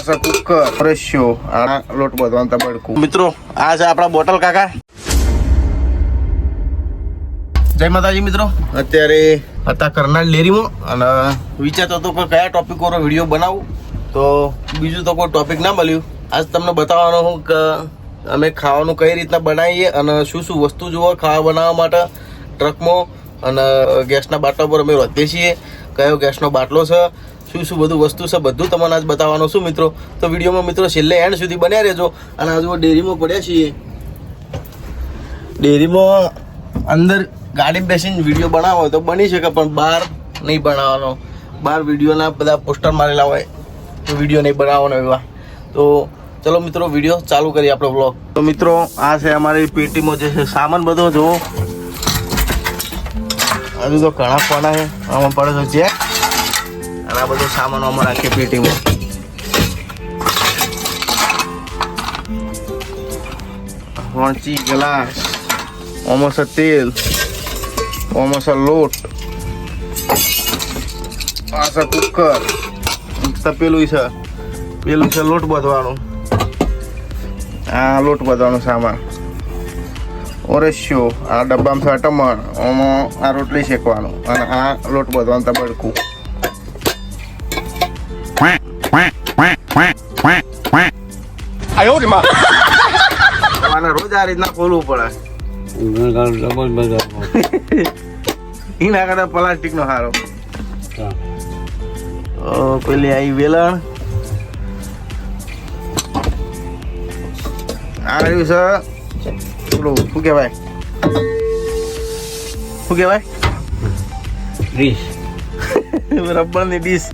આ છે cooker Fresho આ લોટ બધવાનું તબડકું મિત્રો આ છે આપણા બોટલ કાકા. જય માતાજી મિત્રો. અત્યારે હતા કરનાળ ડેરીમાં અને વિચારતો હતો કે કયા ટોપિક પર વીડિયો બનાવું. તો બીજું તો કોઈ ટોપિક ના મળ્યું. આજ તમને બતાવવાનો હું કે અમે ખાવાનું કઈ રીતના બનાવીએ અને શું શું વસ્તુ જુઓ ખાવા બનાવવા માટે ટ્રકમાં અને ગેસના બાટલા પર અમે રોતીએ છીએ. કયો ગેસનો બાટલો છે. શું શું બધું વસ્તુ છે, બધું તમને આજ બતાવવાનું શું મિત્રો? તો વિડીયોમાં મિત્રો છેલ્લે એન્ડ સુધી બન્યા રહેજો. અને આજુ ડેરીમાં પડ્યા છીએ. ડેરીમાં અંદર ગાડી બેસીને વીડિયો બનાવો તો બની શકે, પણ બહાર નહીં બનાવવાનો. બહાર વિડીયોના બધા પોસ્ટર મારેલા હોય, તો વીડિયો નહીં બનાવવાનો એવા. તો ચલો મિત્રો, વીડિયો ચાલુ કરીએ આપણો બ્લોગ તો મિત્રો, આ છે અમારી પેટીમાં જે છે સામાન બધો, જુઓ. હજુ તો ઘણા કોના છે. આમાં પડે છે. અને આ બધો સામાન અમે રાખીએ પેટીમાં. વણચી ગ્લાસ ઓમસ તેલ ઓમસ લોટ આ છે કુકર પેલું છે પેલું છે લોટ બાંધવાનું. આ લોટ બાંધવાનો સામાન. ઓરેશિયો આ ડબ્બામાં છે ટમણ આમાં આ રોટલી શેકવાનું અને આ લોટ બાંધવાનું તબડકું આને રોજ આ રીતના ખોલવું પડે એના કરતા પ્લાસ્ટિક નો હારો ઓ પેલી આવી વેલણ આ રહ્યું છે પેલું શું કહેવાય શું કહેવાય રબરની ડીશ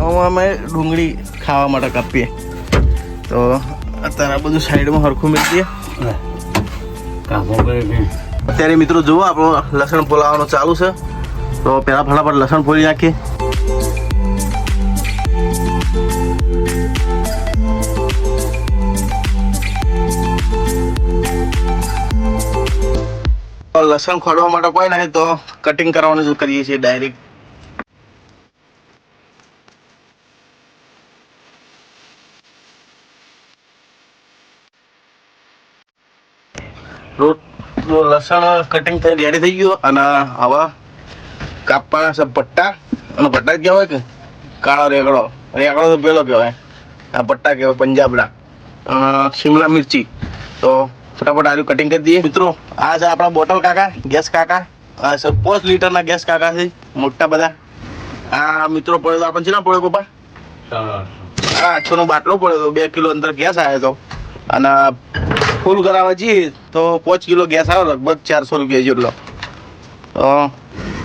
આમાં અમે ડુંગળી ખાવા માટે કાપીએ. તો અત્યારે આ બધું સાઈડમાં હરખું મેળ દઈએ અત્યારે મિત્રો જુઓ આપણો લસણ ફોલાવાનું ચાલુ છે. તો પહેલાં ફટાફટ લસણ ફોલી નાખીએ. લસણ ખોડવા માટે કોઈ નહીં તો કટિંગ કરવાનું કરીએ છીએ ડાયરેક્ટ લસણ કટિંગ થઈ રેડી થઈ ગયું. અને હવે કાપવાના છે પટ્ટા. અને પટ્ટા કહેવાય કે? કાળો રેગડો. રેગડો તો પેલો કહેવાય. આ પટ્ટા કહેવાય પંજાબના. શિમલા મિર્ચી. તો ફટાફટ આનું કટિંગ કરી દઈએ. મિત્રો આ છે આપણા બોટલ કાકા ગેસ કાકા. પાંચ લીટરના ગેસ કાકા છે. મોટા બધા. આ મિત્રો પડ્યો તો આપણને છે પડ્યો ગોપા આ આઠસો બાટલો પડ્યો તો બે કિલો અંદર ગેસ આવ્યો તો. અને ફૂલ કરાવવા જઈએ તો પાંચ કિલો ગેસ આવે લગભગ ચારસો રૂપિયા જેટલો. તો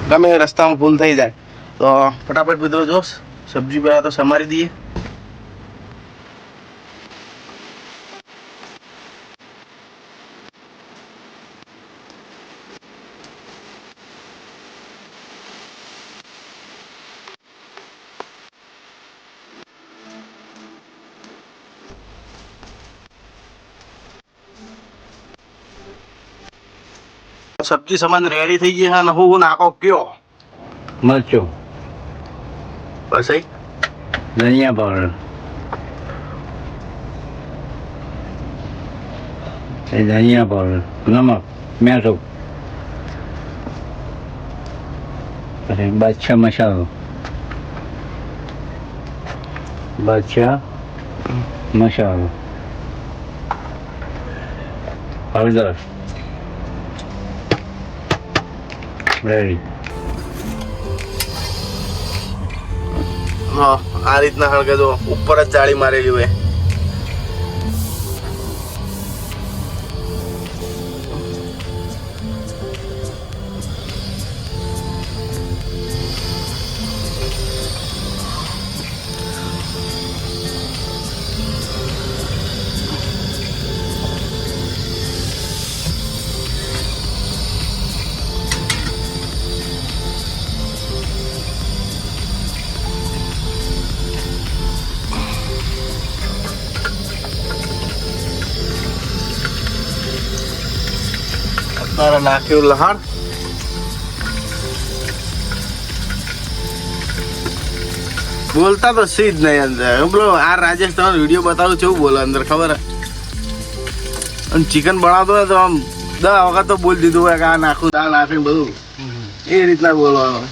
ગમે રસ્તામાં ભૂલ થઈ જાય. તો ફટાફટ મિત્રો જો, સબ્જી પહેલાં તો સમારી દઈએ. સબ્જી સમાન રેડી થઈ ગઈ છે અને હું નાખો કયો મરચું બસ અહીં ધનિયા પાવડર એ ધનિયા પાવડર નમક મીઠું પછી બાદશાહ મસાલો બાદશાહ મસાલો હળદર રેડી હા આ રીતના હળગે જો ઉપર જ જાળી મારેલી હોય. અત્યારે નાખ્યું લહાણ. બોલતા તો સી જ નહીં અંદર. હું પેલો આ રાજેશ તમારો વીડિયો બતાવું છું બોલો અંદર ખબર? અને ચિકન બનાવતો હોય તો આમ દસ વખત તો બોલ દીધું હોય કે આ નાખું આ નાખીને બધું. એ રીતના બોલવાનું.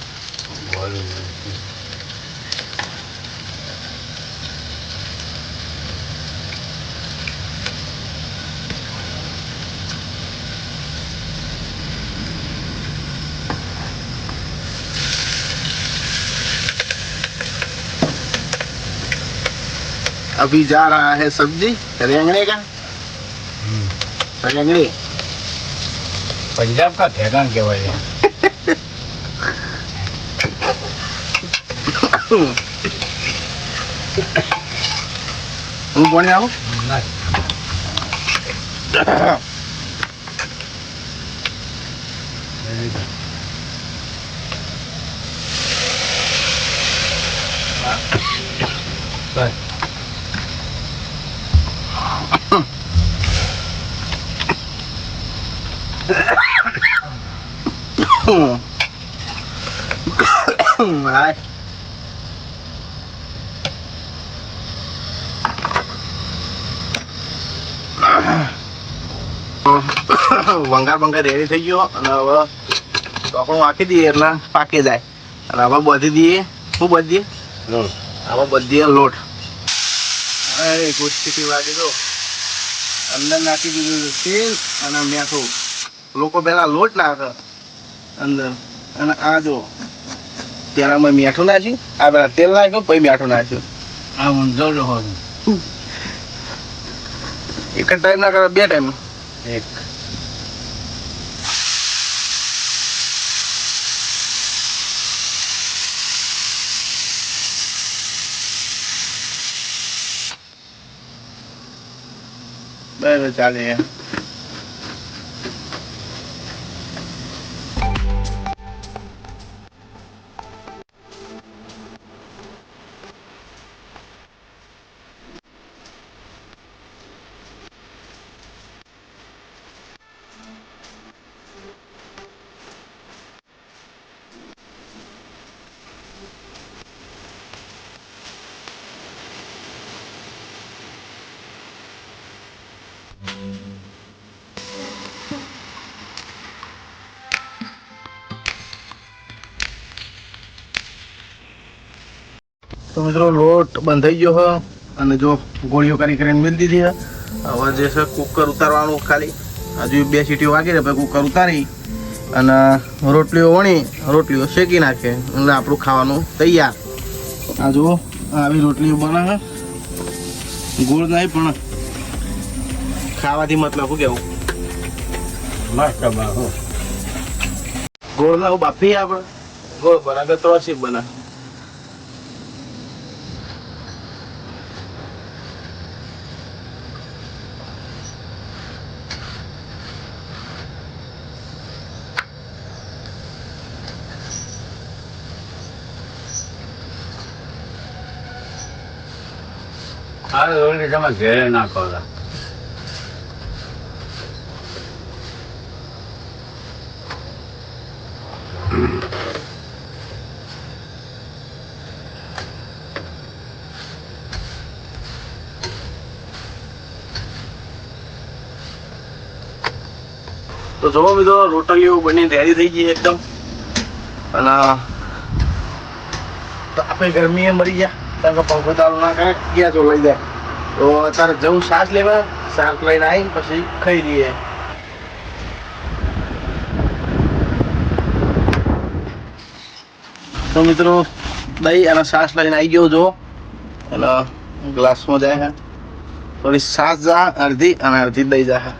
अभी जा रहा है सब्जी रेंगने का रेंगने પંજાબ કા ઠેકાણ કહેવાય છે હું કોને આવું બસ હાય વંગાર બંગાર રેડી થઈ ગયો. અને હવે ચોકડું નાખી દઈએ એટલે પાકી જાય. અને હવે બધી દઈએ. શું બધી હવે બધી લોટ. અરે ગુસ્તી વાગી દો અંદર નાખી દીધું તેલ અને મીઠું લોકો પેલા લોટ નાખે. અંદર. અને આ જો તેનામાં મીઠું નાખ્યું. આ પેલા તેલ નાખ્યું પછી મીઠું નાખ્યું. આ ઊંધો હોય એક જ ટાઈમ ના કરે બે ટાઈમ એક. બરાબર ચાલે. યાર તો મિત્રો લોટ બંધાઈ ગયો છે અને જો ગોળીઓ કરી કરીને મેળ દીધી છે હવે જે છે કુકર ઉતારવાનું ખાલી. હજુ બે સીટીઓ વાગી રહે પછી કુકર ઉતારી અને રોટલીઓ વણી રોટલીઓ શેકી નાખે એટલે આપણું ખાવાનું તૈયાર. આ જુઓ આવી રોટલીઓ બનાવે ગોળ નહીં પણ ખાવાથી મતલબ શું કેવું ગોળ ના બાફી આપણે. ગોળ બનાવે ત્રોસી બને? આ રોટલી તમે ઘેરે નાખો તા. તો જોવો મિત્રો રોટલીઓ બની તૈયારી થઈ ગઈ એકદમ અને આપણે ગરમીએ મરી ગયા, કારણ કે પંખો ચાલુ ના કરે ગયા તો લઈ જાય તો અત્યારે જવું શ્વાસ લેવા શ્વાસ લઈને આવી પછી ખાઈ લઈએ. તો મિત્રો, દહીં અને શ્વાસ લઈને આવી ગયો જો. એટલે ગ્લાસમાં જાય થોડી શ્વાસ જા, અડધી અને અડધી દહીં જાય